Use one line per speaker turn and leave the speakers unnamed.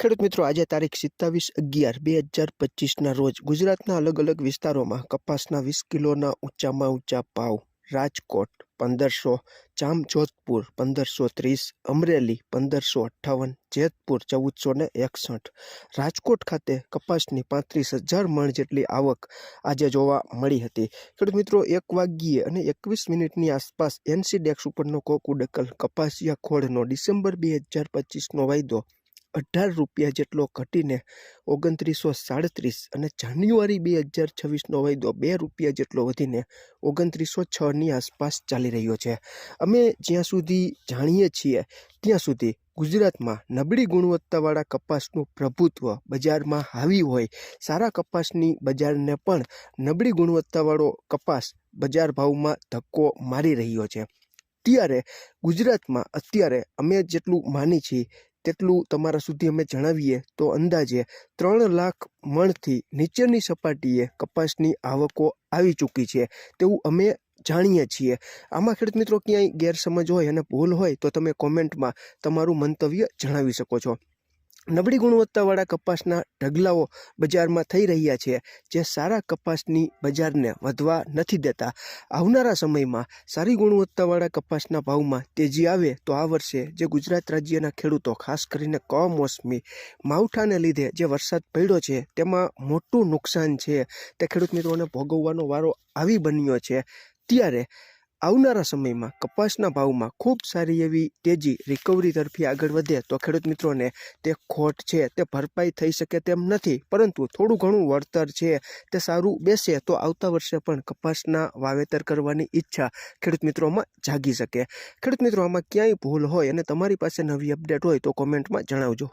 ખેડૂત મિત્રો, આજે તારીખ સિત્તાવીસ અગિયાર બે હજાર પચીસના રોજ ગુજરાતના અલગ અલગ વિસ્તારોમાં કપાસના વીસ કિલોના ઊંચામાં ઊંચા ભાવ રાજકોટ પંદરસો, જામજોધપુર પંદરસો ત્રીસ, અમરેલી પંદરસો અઠ્ઠાવન, જેતપુર ચૌદસો ને એકસઠ, રાજકોટ ખાતે કપાસની પાંત્રીસ હજાર મણ જેટલી આવક આજે જોવા મળી હતી. ખેડૂત મિત્રો, એક વાગ્યે અને એકવીસ મિનિટની આસપાસ એનસી ડેક્સ ઉપરનો કોકુડકલ કપાસિયા ખોળનો ડિસેમ્બર બે હજાર પચીસનો વાયદો અઢાર રૂપિયા જેટલો ઘટીને ઓગણત્રીસો સાડત્રીસ અને જાન્યુઆરી બે હજાર છવ્વીસનો વાયદો બે રૂપિયા જેટલો વધીને ઓગણત્રીસો છની આસપાસ ચાલી રહ્યો છે. અમે જ્યાં સુધી જાણીએ છીએ ત્યાં સુધી ગુજરાતમાં નબળી ગુણવત્તાવાળા કપાસનું પ્રભુત્વ બજારમાં હાવી હોય, સારા કપાસની બજારને પણ નબળી ગુણવત્તાવાળો કપાસ બજાર ભાવમાં ધક્કો મારી રહ્યો છે. ત્યારે ગુજરાતમાં અત્યારે અમે જેટલું માની છીએ તેટલું તમારા સુધી અમે જણાવીએ તો અંદાજે ત્રણ લાખ મણથી નીચેની સપાટીએ કપાસની આવકો આવી ચૂકી છે તેવું અમે જાણીએ છીએ. આમાં ખેડૂત મિત્રો ક્યાંય ગેરસમજ હોય અને ભૂલ હોય તો તમે કોમેન્ટમાં તમારું મંતવ્ય જણાવી શકો છો. નબળી ગુણવત્તાવાળા કપાસના ઢગલાઓ બજારમાં થઈ રહ્યા છે, જે સારા કપાસની બજારને વધવા નથી દેતા. આવનારા સમયમાં સારી ગુણવત્તાવાળા કપાસના ભાવમાં તેજી આવે તો આ વર્ષે જે ગુજરાત રાજ્યના ખેડૂતો, ખાસ કરીને કમોસમી માવઠાને લીધે જે વરસાદ પડ્યો છે, તેમાં મોટું નુકસાન છે. તે ખેડૂત મિત્રોને ભોગવવાનો વારો આવી બન્યો છે. ત્યારે આવનારા સમયમાં કપાસના ભાવમાં ખૂબ સારી એવી તેજી રિકવરી તરફી આગળ વધે તો ખેડૂત મિત્રોને તે ખોટ છે, તે ભરપાઈ થઈ શકે તેમ નથી, પરંતુ થોડું ઘણું વળતર છે, તે સારું બેસે તો આવતા વર્ષે પણ કપાસના વાવેતર કરવાની ઈચ્છા ખેડૂત મિત્રોમાં જાગી શકે. ખેડૂત મિત્રો, આમાં ક્યાંય ભૂલ હોય અને તમારી પાસે નવી અપડેટ હોય તો કોમેન્ટમાં જણાવજો.